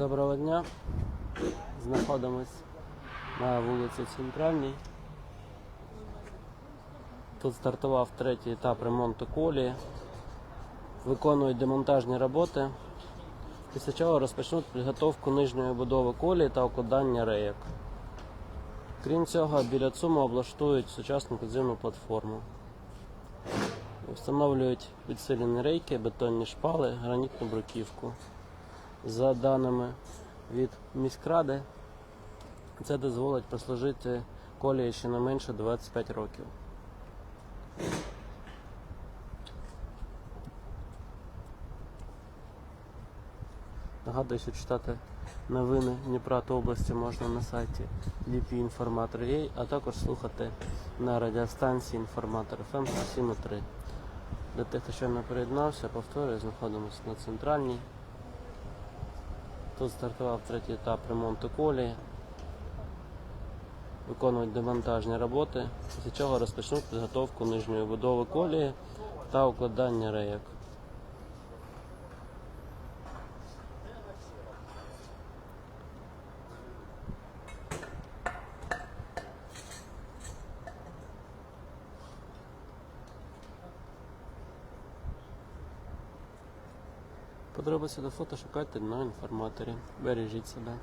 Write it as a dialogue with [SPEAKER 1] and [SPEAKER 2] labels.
[SPEAKER 1] Доброго дня. Знаходимось на вулиці Центральній. Тут стартував третій етап ремонту колії. Виконують демонтажні роботи. Після чого розпочнуть підготовку нижньої будови колії та укладання рейок. Крім цього, біля ЦУМу облаштують сучасну підземну платформу. Встановлюють підсилені рейки, бетонні шпали, гранітну бруківку. За даними від міськради, це дозволить прослужити колії ще не менше 25 років. Нагадую, читати новини Дніпра та області можна на сайті lipinformator.ua, а також слухати на радіостанції Інформатор FM 107.3. Для тих, хто щойно приєднався, повторюю, знаходимося на центральній. Тут стартував третій етап ремонту колії. Виконують демонтажні роботи, після чого розпочнуть підготовку нижньої будови колії та укладання рейок. Подробиці до фото шукайте на інформаторі. Бережіть себе.